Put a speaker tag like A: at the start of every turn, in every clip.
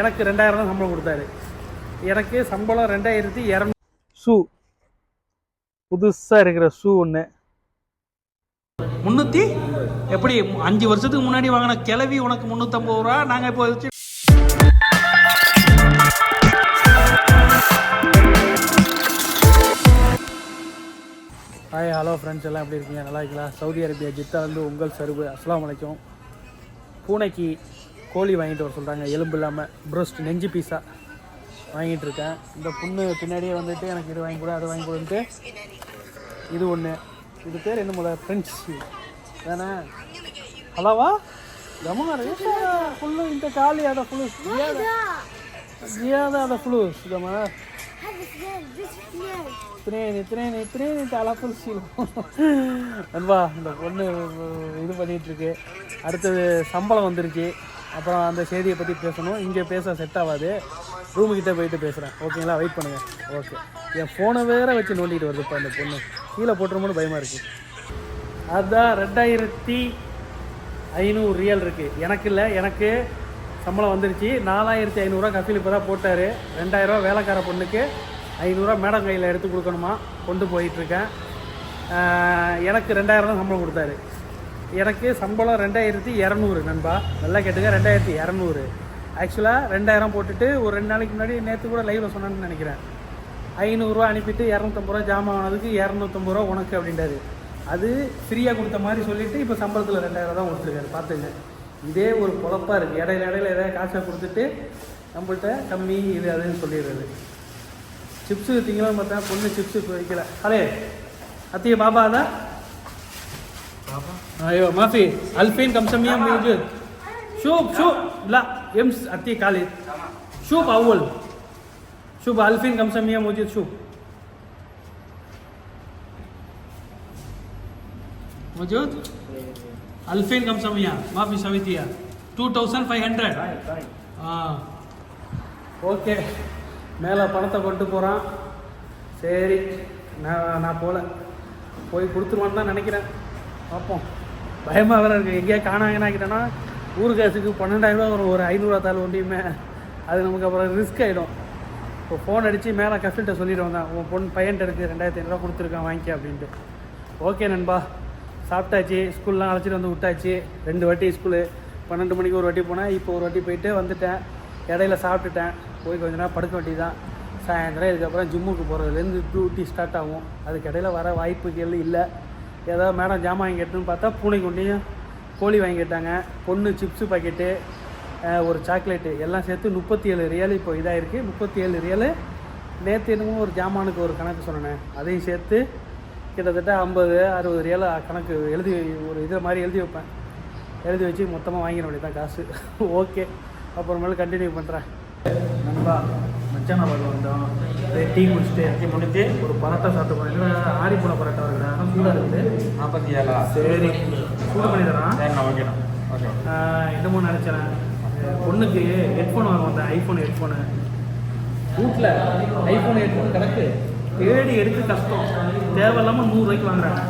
A: எனக்கு ரெண்டாயிரம் தான் சம்பளம் கொடுத்தாரு. எனக்கு சம்பளம் ரெண்டாயிரத்தி இரநூறு. ஷூ. புதுசாக இருக்கிற ஷூ ஒன்று முந்நூற்றி எப்படி அஞ்சு வருஷத்துக்கு முன்னாடி வாங்கின கிளவி உனக்கு முந்நூற்றம்பது ரூபா நாங்கள் இப்போ வச்சு ஹாய் ஹலோ ஃப்ரெண்ட்ஸ் எல்லாம் எப்படி இருக்கீங்க? நல்லா இருக்கலாம் சவுதி அரேபியா ஜித்தா வந்து உங்கள் சருவு. அஸ்ஸலாமு அலைக்கும். பூனைக்கு கோழி வாங்கிட்டு வர சொல்கிறாங்க எலும்பு இல்லாமல் ப்ரோஸ்ட் நெஞ்சு பீஸா வாங்கிட்டு இருக்கேன். இந்த புண்ணு பின்னாடியே வந்துட்டு எனக்கு இது வாங்கி கொடு அது வாங்கி கொடுன்ட்டு இது ஒன்று இது பேர் என்ன முதல்ல? ஃப்ரெண்ட்ஸ் தானே ஹலோவா? ஜமாரு ஃபுல்லு இந்த காலி அதை ஃபுல்லு ஜியாத அதை ஃபுல்லு சுத்தமா இத்தினேன் இத்தினேன் இத்தினேன் தலை புரிச்சு நண்பா இந்த பொண்ணு இது பண்ணிட்டு இருக்கு. அடுத்தது சம்பளம் வந்துருச்சு. அப்புறம் அந்த செய்தியை பற்றி பேசணும். இங்கே பேச செட் ஆகாது. ரூமுக்கிட்ட போயிட்டு பேசுகிறேன் ஓகேங்களா வெயிட் பண்ணுங்கள் ஓகே என் ஃபோனை வேற வச்சு நோண்டிட்டு வருதுப்பா இந்த பொண்ணு. கீழே போட்டுருமோன்னு பயமாக இருக்குது அதுதான் ரெண்டாயிரத்தி ஐநூறு ரியல் இருக்குது எனக்கு இல்லை எனக்கு சம்பளம் வந்துருச்சு. நாலாயிரத்தி ஐநூறுரூவா கஃபில் இப்போ தான் போட்டார். ரெண்டாயிரரூவா வேலைக்கார பொண்ணுக்கு ஐநூறுரூவா மேடம் கையில் எடுத்து கொடுக்கணுமா? கொண்டு போயிட்டுருக்கேன் எனக்கு ரெண்டாயிரம் தான் சம்பளம் கொடுத்தாரு. எனக்கு சம்பளம் ரெண்டாயிரத்தி இரநூறு நண்பா. நல்லா கேட்டுங்க ரெண்டாயிரத்தி இரநூறு. ஆக்சுவலாக ரெண்டாயிரம் போட்டுட்டு ஒரு ரெண்டு நாளைக்கு முன்னாடி நேற்று கூட லைவில் சொன்னேன்னு நினைக்கிறேன். ஐநூறுரூவா அனுப்பிட்டு இரநூத்தம்பது ரூபா ஜாமான் ஆனதுக்கு இரநூத்தம்பது ரூபா உனக்கு அப்படின்றாரு அது ஃப்ரீயாக கொடுத்த மாதிரி சொல்லிவிட்டு இப்போ சம்பளத்தில் ரெண்டாயிரம் தான் கொடுத்துருக்காரு. பார்த்துங்க. இதே ஒரு குழப்பாக இருக்குது இடையில இடையில ஏதாவது காசை கொடுத்துட்டு நம்மள்கிட்ட கம்மி இது அதுன்னு சொல்லிடுறது. சிப்ஸு திங்கலாம் பார்த்தா பொண்ணு சிப்ஸு இப்போ வைக்கல. ஹலே அத்திய பாபா தான் అయ్యో మాఫీ అల్ఫీన్ కంసమియా మేజర్ షూప్ షూప్ లా ఏం అతి కాలి షూప్ అవ్వల్ షూప్ అల్ఫీన్ కంసమియా మోజిద్ షూప్ మోజూద్ అల్ఫీన్ కంసమియా మాఫీ సవితియా two thousand five hundred okay மேலே பணத்தை கொண்டு போகிறான் சரி நான் நான் போகல போய் கொடுத்துருவான்னு தான் நினைக்கிறேன் பார்ப்போம். பயமாக வேறு இருக்குது எங்கேயா காணாங்கன்னாக்கிட்டேன்னா ஊர் காசுக்கு பன்னெண்டாயிரரூவா வரும். ஒரு ஐநூறுவா தாள் ஒன்றியுமே அது நமக்கு அப்புறம் ரிஸ்க் ஆகிடும் இப்போ ஃபோன் அடித்து மேலே கஃபில்கிட்ட சொல்லிடுவோம் தான். உன் பொண்ணு பையன்ட்டு இருக்குது ரெண்டாயிரத்தி ஐநூறுவா கொடுத்துருக்கான் வாங்கிக்க அப்படின்ட்டு. ஓகே நண்பா. சாப்பிட்டாச்சு. ஸ்கூல்லாம் அழைச்சிட்டு வந்து விட்டாச்சு. ரெண்டு வாட்டி ஸ்கூலு. பன்னெண்டு மணிக்கு ஒரு வாட்டி போனேன். இப்போ ஒரு வாட்டி போயிட்டு வந்துட்டேன். இடையில சாப்பிட்டுட்டேன். போய் கொஞ்ச நேரம் படுக்க வேண்டி தான் சாயந்தரம் இதுக்கப்புறம் ஜிம்முக்கு போகிறதுலேருந்து டியூட்டி ஸ்டார்ட் ஆகும். அதுக்கு இடையில வர வாய்ப்புகள் இல்லை. ஏதாவது மேடம் ஜாமான் வாங்கிட்டுன்னு பார்த்தா பூனை கோழி வாங்கி கேட்டாங்க. பொண்ணு சிப்ஸு பாக்கெட்டு ஒரு சாக்லேட்டு எல்லாம் சேர்த்து முப்பத்தி ஏழு ரியல் இப்போ இதாகிருக்கு முப்பத்தி ஏழு ரியல். நேற்று என்னமோ ஒரு ஜாமானுக்கு ஒரு கணக்கு சொன்னேன். அதையும் சேர்த்து கிட்டத்தட்ட ஐம்பது அறுபது ரியல் கணக்கு எழுதி ஒரு இதை மாதிரி எழுதி வைப்பேன். எழுதி வச்சு மொத்தமாக வாங்கிட வேண்டியதான் காசு. ஓகே அப்புறமேல கண்டினியூ பண்ணுறேன் நண்பா. மச்சானாபாத் வந்தோம் அப்படியே டீ குடிச்சிட்டு டீ முடிச்சு ஒரு பரோட்டா சாப்பிட்டு போனேன். ஆரி போன பரோட்டா ஆனால் சூடாக இருக்குது.
B: நாற்பத்தி ஏழா
A: சரி. சூடு பண்ணி தரான்
B: சரிண்ணா ஓகேண்ணா ஓகே.
A: என்னமோ நினச்சேன். பொண்ணுக்கு ஹெட்ஃபோன் வாங்க வந்தேன் ஐஃபோன் ஹெட்ஃபோனு வீட்டில் ஐஃபோன் ஹெட்ஃபோன் கிடக்கு. தேடி எடுத்து கஷ்டம். தேவையில்லாமல் நூறுரூவாய்க்கு வாங்குறாங்க.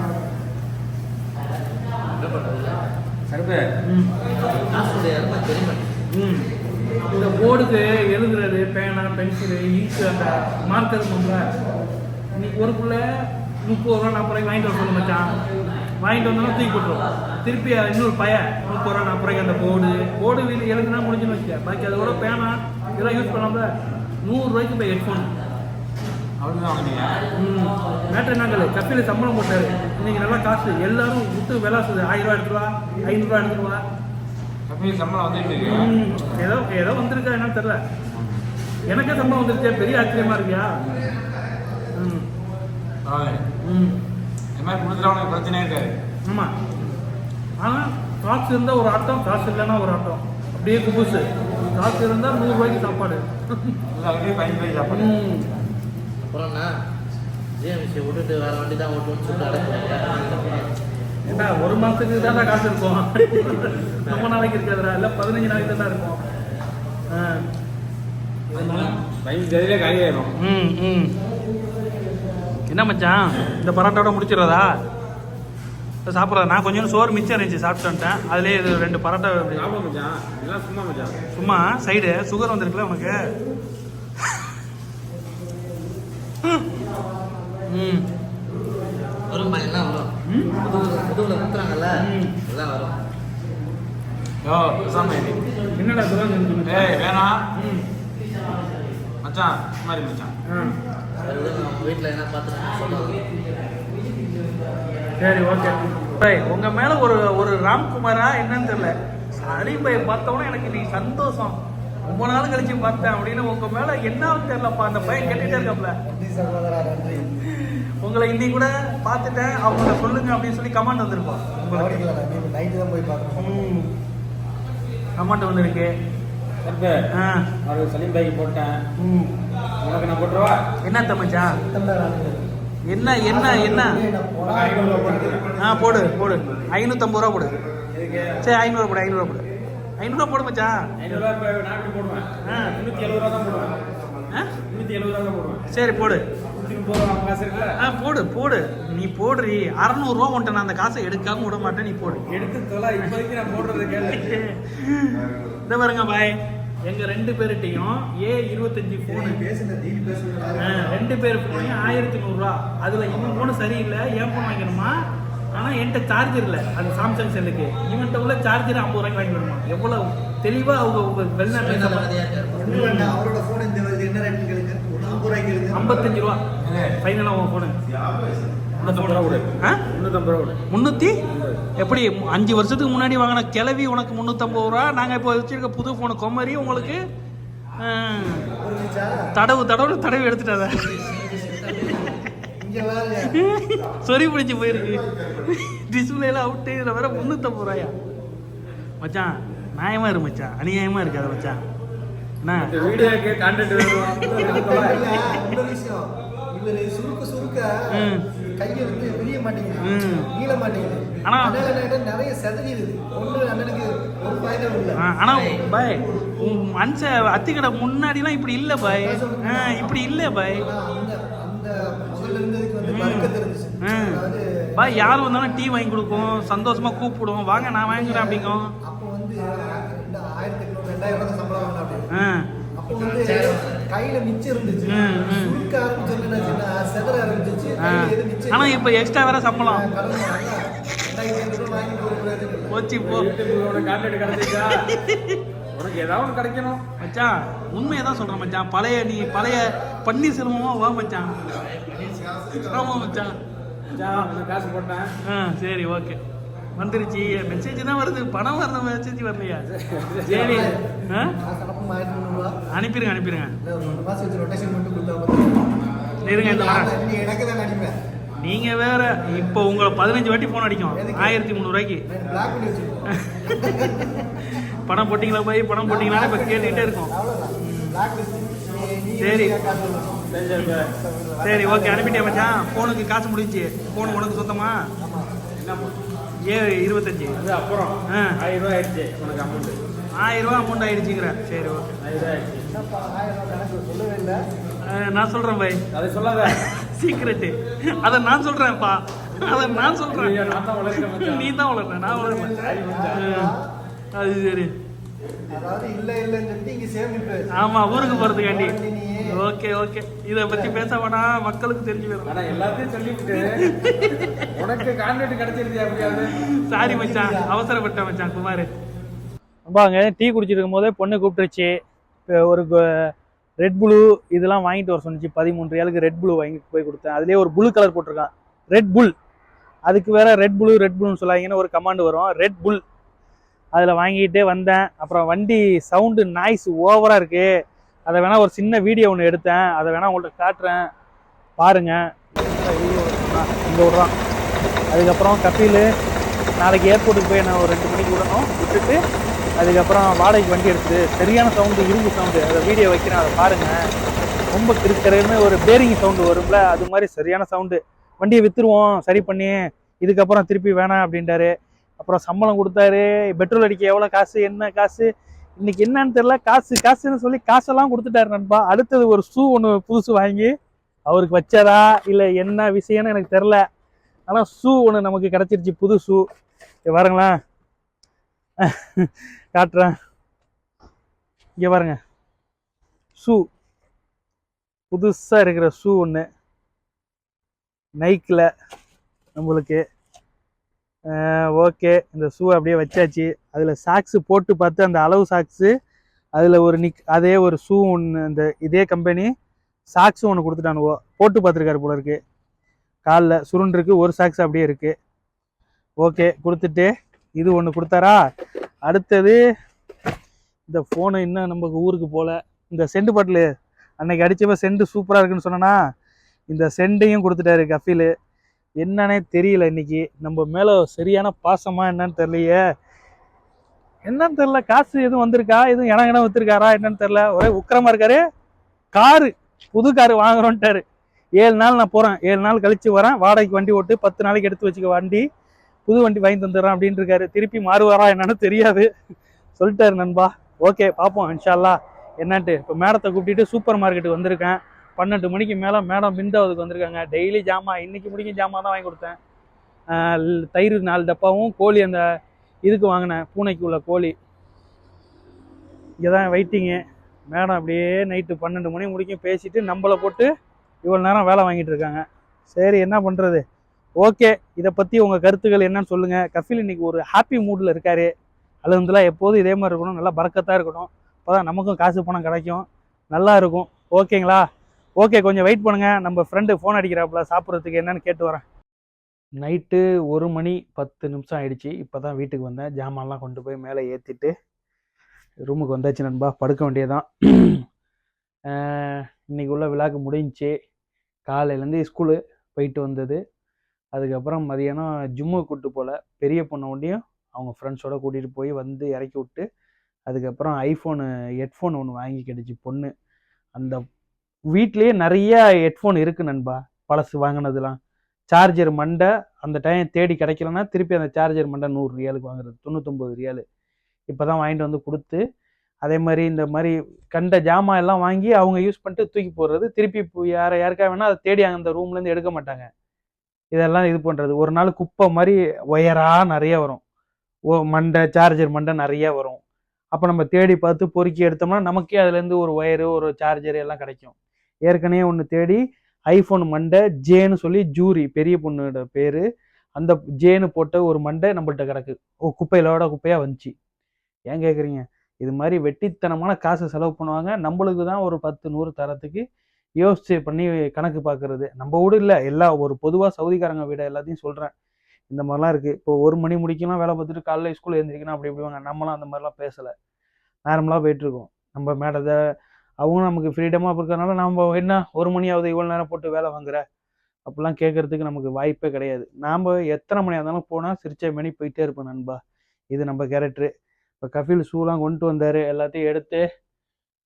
A: ம். ம். இந்த போர்டுக்கு எழுதுறது பேனா பென்சிலு இங்கு அந்த மார்க்கர் இருக்கும்ல இன்னைக்கு ஒரு புள்ள முப்பது ரூபா நாற்பது ரூபாய்க்கு வாங்கிட்டு வர சொல்லு மச்சான். வாங்கிட்டு வந்தோம்னா தூக்கி போட்டுரும். திருப்பி இன்னொரு பையன் முப்பது ரூபா நாற்பது ரூபாய்க்கு அந்த போர்டு. போர்டு வீடு எழுதுனா முடிஞ்சுன்னு வச்சுக்க. பாக்கி அதோட பேனா இதெல்லாம் யூஸ் பண்ணாம நூறுரூவாய்க்கு இப்போ ஹெட்ஃபோன்
B: அவருக்கு தான் வாங்கினீங்க?
A: ம். மேட்ரு என்னங்கல்ல கப்பில சம்பளம் போட்டாரு. இன்னைக்கு நல்லா காசு. எல்லாரும் விட்டு விளாசுது ஆயிரம் ரூபா எடுத்துருவா ஐநூறுரூவா எடுத்துருவா.
B: கம்பெனி சம்பளம் வந்துட்டு இருக்கு?
A: ஏதோ ஏதோ வந்திருக்கா என்னன்னு தெரியல. எனக்கே சம்பளம் வந்துருச்சே பெரிய ஆச்சரியமா இருக்கியா? ம்.
B: பரவாயில்ல
A: ம்.
B: இந்த மாதிரி கொடுத்துட்டா உனக்கு பிரச்சனையே இருக்காது.
A: ஆமாம் ஆனால் காசு இருந்தால் ஒரு ஆட்டம் காசு இல்லைன்னா ஒரு ஆட்டம். அப்படியே குபுசு. காசு இருந்தால் நூறுரூவாய்க்கு சாப்பாடு.
B: பயன் போய் சாப்பாடு.
A: ம்.
C: அப்புறம்ண்ணா ஜிஎம்சி விட்டுட்டு வேற வண்டி தான் ஓட்டுன்னு சொல்லிட்டு அடக்குவாங்க
A: ஏன்னா ஒரு மாதத்துக்கு தான் காசு இருக்கும். ரொம்ப நாளைக்கு இருக்காதுடா. இல்லை பதினஞ்சு நாளைக்கு தான் இருக்கும். என்ன மச்சான்? இந்த பரோட்டாவோட முடிச்சிடுறதா? சாப்பிட்றேன் நான் கொஞ்சம் சோறு மிச்சம் இருந்துச்சு சாப்பிட்டு வந்துட்டேன். அதுலேயே இது ரெண்டு பரோட்டா
B: மச்சான். சும்மா மச்சான்.
A: சும்மா? சைடு சுகர் வந்திருக்குல்ல உனக்கு? ம்
C: வரும் வரும்? முதுகுல குத்துறாங்கல்ல எல்லாம் வரும்
B: யோ பேசாம இரு.
A: என்னடா சுகர்
B: ஏய் வேணாம் மச்சான் மாதிரி மச்சான்.
C: வீட்டில் என்ன பார்த்துட்டு சொல்லுவாங்க
A: சரி ஓகே. பை உங்க மேல ஒரு ஒரு ராம்குமாரா என்னன்னு தெரியல. பை பார்த்தவொடனே எனக்கு இன்னைக்கு சந்தோஷம். ரொம்ப நாள் கழிச்சு பார்த்தேன் அப்படின்னு உங்க மேல என்னன்னு தெரியலப்பா அந்த பையன் கேட்டுட்டே இருக்காப்ல. உங்களை இன்னைக்கு கூட பார்த்துட்டேன் அவங்க சொல்லுங்க அப்படின்னு சொல்லி கமெண்ட் வந்திருப்போம் உங்களுக்கு. கமெண்ட் வந்திருக்கு.
B: சரி
A: ஆ.
B: அவர் சலீம் பைக்கு போட்டேன்.
A: ம்.
B: உனக்கு நான் போட்டுருவா?
A: என்ன தமச்சா என்ன என்ன என்ன?
B: ஐநூறுரூவா
A: ஆ போடு போடு. ஐநூற்றம்பது ரூபா போடு. சரி ஐநூறுவா போடு ஐநூறுவா போடு. ஐநூறுவா போடு மச்சான்.
B: ஐநூறுரூவா இப்போ நான் எப்படி போடுவேன்?
A: ஆ.
B: முந்நூற்றி எழுபது ரூபா தான் போடுவேன்.
A: ஆ?
B: முந்நூற்றி எழுபது ரூபா தான் போடுவேன்.
A: சரி போடு.
B: நூற்றி முப்பது ரூபா காசு இருக்குல்ல?
A: ஆ போடு போடு. நீ போடுறி. அறநூறுவா உன்ட்ட நான் அந்த காசை எடுக்காம விட மாட்டேன் நீ போடு.
B: எடுத்து தொலை இப்போதைக்கு நான் போடுறது கேளு.
A: இந்த பாருங்க பாய். எங்க ரெண்டு பேர்கிட்டையும் ஏ இருபத்தஞ்சு போனு ரெண்டு பேர் போனையும் ஆயிரத்தி நூறுரூவா. அதுல இவன் போன சரியில்லை. ஏன் போன் வாங்கிக்கணுமா ஆனா என்கிட்ட சார்ஜர் இல்லை. அந்த சாம்சங் செல்லுக்கு இவன்கிட்ட உள்ள சார்ஜர் ஐம்பது ரூபாய்க்கு வாங்கி விடுமா எவ்வளவு? தெளிவா அவங்க வெளிநாட்டுல
C: சுயநலவாதியா இருக்காரு.
D: அவரோட போன் இந்த என்ன ரேட் கேளுங்க ஐம்பது ரூபாய்க்கு இருக்கு.
A: ஐம்பத்தஞ்சு ரூபா. ஃபைனலாக உன் போனு
B: முந்நூற்றம்பது ரூபா கொடு.
A: ஆ?
B: முந்நூற்றம்பது ரூபா கொடு.
A: முந்நூற்றி எப்படி அஞ்சு வருஷத்துக்கு முன்னாடி வாங்கின கிளவி உனக்கு முந்நூற்றம்பது ரூபா? நாங்கள் இப்போ வச்சிருக்க புது ஃபோனு கொம்மரி உங்களுக்கு ஆ,
D: ஒரு நிமிஷம்
A: தடவு தடவு தடவி எடுத்துட்டாத. சொறி பிடிச்சி போயிருக்கு. டிஸ்பிளேல அவுட்டு இதில் வேற முந்நூற்றம்பது ரூபாயா? மச்சான் நியாயமா இரு மச்சான். அநியாயமா இருக்காது மச்சான். என்ன?
B: இந்த வீடியோக்கு
D: இவரு சுருக்க சுருக்க
A: ம்.
D: கையை வந்து விரிய மாட்டேங்குது.
A: ம்.
D: நீள மாட்டேங்குது.
A: ஆனா-
D: நிறைய செதறிடுது. ஒண்ணு அண்ணனுக்கு ஒரு பயனும் இல்ல.
A: ஆனா பாய் அத்திக்கடை முன்னாடிலாம் இப்படி இல்லை பாய். ஆ, இப்படி இல்லை பாய்.
D: இருந்ததுக்கு வந்து பறக்கத்து இருந்துச்சு
A: ம்.
D: அதாவது
A: பாய் யார் வந்தாலும் டீ வாங்கி கொடுக்கும். சந்தோஷமா கூப்பிடுவோம். வாங்க நான் வாங்கிக்கிறேன் அப்படிங்கும்
D: அப்போ வந்து இந்த ஆயிரத்தி எட்நூறு ரெண்டாயிரம் ரூபாய் சம்பளம் வாங்கினா அப்படி
A: ஆ.
D: அப்போ வந்து கையில மிச்சம் இருந்துச்சு. சுருக்க ஆரம்பிச்சோன்னு செதற ஆரம்பிச்சிச்சு
A: ஆ.
D: கையில எது மிச்சம்
A: ஆனா
D: இல்லை.
A: இப்போ எக்ஸ்ட்ரா வேற சம்பளம். போச்சு போ.
B: உனக்கு ஏதாவது ஒன்று கிடைக்கணும்.
A: மச்சான் உண்மையை தான் சொல்றேன் மச்சான். பழைய நீ பழைய பன்னீர்செல்வமா வா மச்சான். ஆமா மச்சான்.
B: காசு போட்டேன்.
A: ஆ சரி ஓகே. வந்துருச்சு. மெசேஜ் தான் வருது. பணம் வர்ற மெசேஜ் வரலையா? சரி. அனுப்பிடுங்க அனுப்பிடுங்க. இருங்க நீங்க வேற இப்போ உங்களை பதினஞ்சு வாட்டி போன் அடிக்கும். ஆயிரத்தி முந்நூறுவாய்க்கு. பணம் போட்டிங்களா போய்? பணம் போட்டிங்களான்னு இப்போ கேட்டுக்கிட்டே இருக்கும். சரி.
B: சரி
A: ஓகே அனுப்பிட்டே மச்சான். ஃபோனுக்கு காசு முடிஞ்சு. ஃபோன் உனக்கு சொந்தமா? ஏ இருபத்தஞ்சு.
B: அது அப்புறம். ஆயிரம் ரூபாய் ஆயிடுச்சு உனக்கு அமௌண்ட்
A: ஆயிரம் ரூபா அமௌண்ட் ஆயிடுச்சுங்கிற. சரி ஓகே நான் சொல்கிறேன் பாய்.
B: அதை சொல்லாத
A: சீக்ரெட்டு அதை நான் சொல்கிறேன்ப்பா அதை நான்
B: மச்சான்.
A: நீ தான் வளர்ற நான் வளர்றேன் அது சரி.
D: அதாவது இல்லை இல்லைன்னு சொல்லிட்டு இங்கே சேமிப்பு.
A: ஆமாம் ஊருக்கு போகிறதுக்காண்டி
D: நீ
A: ஓகே ஓகே. இதை பற்றி பேச வேணாம். மக்களுக்கு தெரிஞ்சு போயிடும்
B: ஆனா எல்லாத்தையும் சொல்லிவிட்டு உனக்கு கான்டென்ட் கிடைச்சிருது அப்படியாவது
A: சாரி மச்சான். அவசரப்பட்டேன் மச்சான் குமார். அப்பாங்க டீ குடிச்சிட்டு இருக்கும் போதே பொண்ணு கூப்பிட்டுருச்சு. இப்போ ஒரு ரெட் ப்ளூ இதெல்லாம் வாங்கிட்டு வர சொன்னிச்சு. பதிமூணு ரியாலுக்கு ரெட் ப்ளூ வாங்கிட்டு போய் கொடுத்தேன். அதுலேயே ஒரு ப்ளூ கலர் போட்டிருக்கான். ரெட் புல் அதுக்கு வேற ரெட் ப்ளூ ரெட் ப்ளூன்னு சொல்லாதீங்கன்னு ஒரு கமாண்ட் வரும். ரெட் புல் அதில் வாங்கிட்டு வந்தேன். அப்புறம் வண்டி சவுண்டு நாய்ஸ் ஓவராக இருக்கு. அதை வேணால் ஒரு சின்ன வீடியோ ஒன்று எடுத்தேன். அதை வேணால் உங்கள்கிட்ட காட்டுறேன். பாருங்கள் இங்கே விட்றான். அதுக்கப்புறம் கபில் நாளைக்கு ஏர்போர்ட்டுக்கு போய் நான் ஒரு ரெண்டு மணிக்கு விடணும். விட்டுட்டு அதுக்கப்புறம் வாடகைக்கு வண்டி எடுத்து சரியான சவுண்டு இரும்பு சவுண்டு அதை வீடியோ வைக்கிறேன். அதை பாருங்கள் ரொம்ப கிருக்கிறன்னு ஒரு பேரிங் சவுண்டு வரும்ல அது மாதிரி சரியான சவுண்டு வண்டியை விற்றுருவோம் சரி பண்ணி. இதுக்கப்புறம் திருப்பி வேணாம் அப்படின்ட்டாரு. அப்புறம் சம்பளம் கொடுத்தாரு. பெட்ரோல் அடிக்க எவ்வளோ காசு என்ன காசு? இன்னைக்கு என்னன்னு தெரியல. காசு காசுன்னு சொல்லி காசெல்லாம் கொடுத்துட்டாரு நண்பா. அடுத்தது ஒரு ஷூ ஒன்று புதுசு வாங்கி அவருக்கு வச்சாரா இல்லை என்ன விஷயம்னு எனக்கு தெரில ஆனால் ஷூ ஒன்று நமக்கு கிடச்சிருச்சு புது ஷூ. இங்கே பாருங்களேன் காட்டுறேன். இங்கே பாருங்க. ஷூ. புதுசாக இருக்கிற ஷூ ஒன்று நைக்கில் நம்மளுக்கு. ஓகே. இந்த ஷூ அப்படியே வச்சாச்சு. அதில் சாக்ஸு போட்டு பார்த்து அந்த அளவு சாக்ஸு அதில் ஒரு நிக் அதே ஒரு ஷூ ஒன்று அந்த இதே கம்பெனி சாக்ஸும் ஒன்று கொடுத்துட்டானுவோ. போட்டு பார்த்துருக்காரு போல இருக்கு. காலில் சுருண்டுருக்கு ஒரு சாக்ஸ் அப்படியே இருக்குது ஓகே கொடுத்துட்டு. இது ஒன்று கொடுத்தாரா? அடுத்தது இந்த ஃபோனு இன்னும் நம்ம ஊருக்கு போகல இந்த செண்டு பாட்டில் அன்னைக்கு அடிச்சப்ப செண்டு சூப்பராக இருக்குன்னு சொன்னனா இந்த செண்டையும் கொடுத்துட்டாரு கஃபீலு. என்னன்னே தெரியல இன்னைக்கு. நம்ம மேலே சரியான பாசமா என்னன்னு தெரியலையே. என்னன்னு தெரில காசு எதுவும் வந்திருக்கா? எதுவும் இடம் இடம் வித்துருக்காரா? என்னன்னு தெரில ஒரே உக்கிரமா இருக்காரு. காரு புது காரு வாங்குறோன்ட்டாரு. ஏழு நாள் நான் போகிறேன் ஏழு நாள் கழித்து வரேன். வாடகைக்கு வண்டி ஓட்டு பத்து நாளைக்கு எடுத்து வச்சுக்க வண்டி புது வண்டி வாங்கி தந்துடுறேன் அப்படின்னு இருக்காரு. திருப்பி மாறுவாரா என்னன்னு தெரியாது. சொல்லிட்டாரு நண்பா. ஓகே பார்ப்போம் இன்ஷால்லா. என்னன்ட்டு இப்போ மேடத்தை கூப்பிட்டுட்டு சூப்பர் மார்க்கெட்டுக்கு வந்திருக்கேன். பன்னெண்டு மணிக்கு மேலே மேடம் பிந்தாவதுக்கு வந்திருக்காங்க. டெய்லி ஜாமான் இன்றைக்கி முடிக்கும் ஜாமான் தான் வாங்கி கொடுத்தேன். தயிர் நாலு டப்பாவும் கோழி அந்த இதுக்கு வாங்கினேன். பூனைக்கு உள்ள கோழி. இங்கே தான் வெயிட்டிங்கு மேடம் அப்படியே நைட்டு பன்னெண்டு மணி முடிக்கும் பேசிட்டு நம்மளை போட்டு இவ்வளோ நேரம் வேலை வாங்கிட்டு இருக்காங்க. சரி என்ன பண்ணுறது ஓகே இதை பற்றி உங்கள் கருத்துக்கள் என்னன்னு சொல்லுங்கள் கஃபில் இன்னைக்கு ஒரு ஹாப்பி மூடில் இருக்கார். அலகுந்தலா எப்போதும் இதே மாதிரி இருக்கணும். நல்லா பறக்கத்தாக இருக்கணும். அப்போ தான் நமக்கும் காசு பணம் கிடைக்கும். நல்லா இருக்கும். ஓகேங்களா ஓகே கொஞ்சம் வெயிட் பண்ணுங்கள் நம்ம ஃப்ரெண்டு ஃபோன் அடிக்கிறாப்புல சாப்பிட்றதுக்கு என்னன்னு கேட்டு வரேன். நைட்டு ஒரு மணி பத்து நிமிஷம் ஆயிடுச்சு. இப்போ தான் வீட்டுக்கு வந்தேன். ஜாமான்லாம் கொண்டு போய் மேலே ஏற்றிட்டு ரூமுக்கு வந்தாச்சு நண்பா. படுக்க வேண்டியதான் இன்றைக்கி உள்ள விழாக்கு முடிஞ்சு காலையிலேருந்து ஸ்கூலு போயிட்டு வந்தது. அதுக்கப்புறம் மதியானம் ஜிம்முக்கு கூப்பிட்டு போகல பெரிய பொண்ணை ஒண்டியும் அவங்க ஃப்ரெண்ட்ஸோட கூட்டிகிட்டு போய் வந்து இறக்கி விட்டு அதுக்கப்புறம் ஐஃபோனு ஹெட்ஃபோன் ஒன்று வாங்கி கிடச்சி பொண்ணு. அந்த வீட்லேயே நிறைய ஹெட்ஃபோன் இருக்குது நண்பா. பழசு வாங்கினதுலாம். சார்ஜர் மண்டை அந்த டைம் தேடி கிடைக்கலன்னா திருப்பி அந்த சார்ஜர் மண்டை நூறு ரியாலுக்கு வாங்குறது தொண்ணூத்தொம்பது ரியாலு. இப்போ தான் வாங்கிட்டு வந்து கொடுத்து அதே மாதிரி இந்த மாதிரி கண்ட ஜாமான் எல்லாம் வாங்கி அவங்க யூஸ் பண்ணிட்டு தூக்கி போடுறது திருப்பி யாரை யாருக்கா வேணால் அதை தேடி அந்த ரூம்லேருந்து எடுக்க மாட்டாங்க. இதெல்லாம் இது பண்ணுறது ஒரு நாள் குப்பை மாதிரி ஒயராக நிறைய வரும். ஓ மண்டை சார்ஜர் மண்டை நிறைய வரும். அப்போ நம்ம தேடி பார்த்து பொறுக்கி எடுத்தோம்னா நமக்கே அதுலேருந்து ஒரு ஒயரு ஒரு சார்ஜர் எல்லாம் கிடைக்கும். ஏற்கனவே ஒன்று தேடி ஐஃபோன் மண்டை ஜேன்னு சொல்லி ஜூரி பெரிய பொண்ணோட பேர். அந்த ஜேன்னு போட்ட ஒரு மண்டை நம்மள்ட்ட கிடக்கு. ஓ குப்பையிலோட குப்பையாக வந்துச்சு. ஏன் கேட்குறீங்க இது மாதிரி வெட்டித்தனமான காசு செலவு பண்ணுவாங்க. நம்மளுக்கு தான் ஒரு பத்து நூறு தரத்துக்கு யோசிச்சு பண்ணி கணக்கு பார்க்கறது நம்ம வீடு இல்லை எல்லா ஒரு பொதுவாக சவுதிக்காரங்க வீடு எல்லாத்தையும் சொல்கிறேன் இந்த மாதிரிலாம் இருக்குது இப்போ ஒரு மணி முடிக்கலாம் வேலை பார்த்துட்டு காலையில் ஸ்கூல் எழுந்திரிக்கணும் அப்படி இப்படிவாங்க நம்மளாம் அந்த மாதிரிலாம் பேசலை. நார்மலாக போயிட்டுருக்கோம் நம்ம மேடத்தை அவங்க நமக்கு ஃப்ரீடமாக இருக்கிறதுனால நம்ம என்ன ஒரு மணியாவது இவ்வளோ நேரம் போட்டு வேலை வாங்குற? அப்படிலாம் கேட்கறதுக்கு நமக்கு வாய்ப்பே கிடையாது. நாம் எத்தனை மணியாக இருந்தாலும் போனால் சிரிச்ச மணி போயிட்டே இருப்போம் நண்பா. இது நம்ம கேரக்டரு இப்போ கபில் ஷூலாம் கொண்டு வந்தார். எல்லாத்தையும் எடுத்து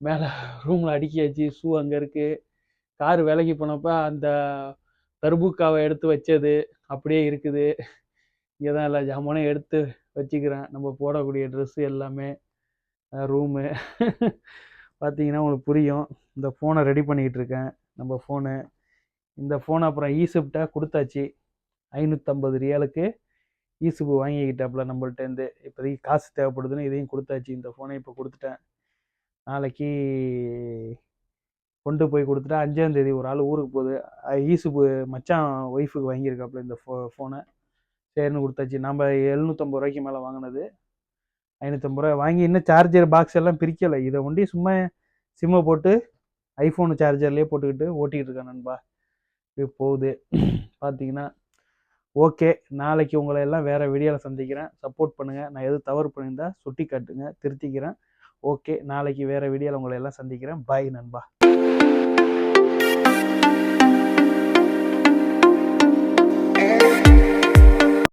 A: மேலே ரூமில் அடுக்கியாச்சு. ஷூ அங்கே இருக்குது கார் வேலைக்கு போனப்போ அந்த தர்பூக்காவை எடுத்து வச்சது அப்படியே இருக்குது. இங்கே தான் எல்லா ஜாமானும் எடுத்து வச்சுக்கிறேன். நம்ம போடக்கூடிய ட்ரெஸ்ஸு எல்லாமே ரூமு பார்த்தீங்கன்னா உங்களுக்கு புரியும். இந்த ஃபோனை ரெடி பண்ணிக்கிட்டு இருக்கேன். நம்ம ஃபோனு இந்த ஃபோனை அப்புறம் ஈசிப்டை கொடுத்தாச்சு. ஐநூற்றம்பது ரியாலுக்கு ஈசுப்பு வாங்கிக்கிட்டாப்புல நம்மள்ட்டேருந்து இப்போதைக்கு காசு தேவைப்படுதுன்னு இதையும் கொடுத்தாச்சு. இந்த ஃபோனை இப்போ கொடுத்துட்டேன். நாளைக்கு கொண்டு போய் கொடுத்துட்டா அஞ்சாந்தேதி ஒரு ஆள் ஊருக்கு போகுது. ஈசுப்பு மச்சான் ஒய்ஃபுக்கு வாங்கியிருக்காப்புல இந்த ஃபோ ஃபோனை சரின்னு கொடுத்தாச்சு. நம்ம எழுநூற்றம்பது ரூபாய்க்கு மேலே வாங்கினது. ஐநூற்றம்பது ரூபாய் வாங்கி இன்னும் சார்ஜர் பாக்ஸ் எல்லாம் பிரிக்கலை. இதை ஒண்டி சும்மா சிம்மை போட்டு ஐஃபோன் சார்ஜர்லேயே போட்டுக்கிட்டு ஓட்டிகிட்டு இருக்கேன் நண்பா. இப்படி போகுது. பார்த்தீங்கன்னா ஓகே நாளைக்கு உங்களை எல்லாம் வேறு வீடியோவில் சந்திக்கிறேன். சப்போர்ட் பண்ணுங்கள் நான் எது தவறு பண்ணியிருந்தால் சுட்டி காட்டுங்க திருத்திக்கிறேன். ஓகே நாளைக்கு வேறு வீடியோவில் உங்களை எல்லாம் சந்திக்கிறேன். பாய் நண்பா.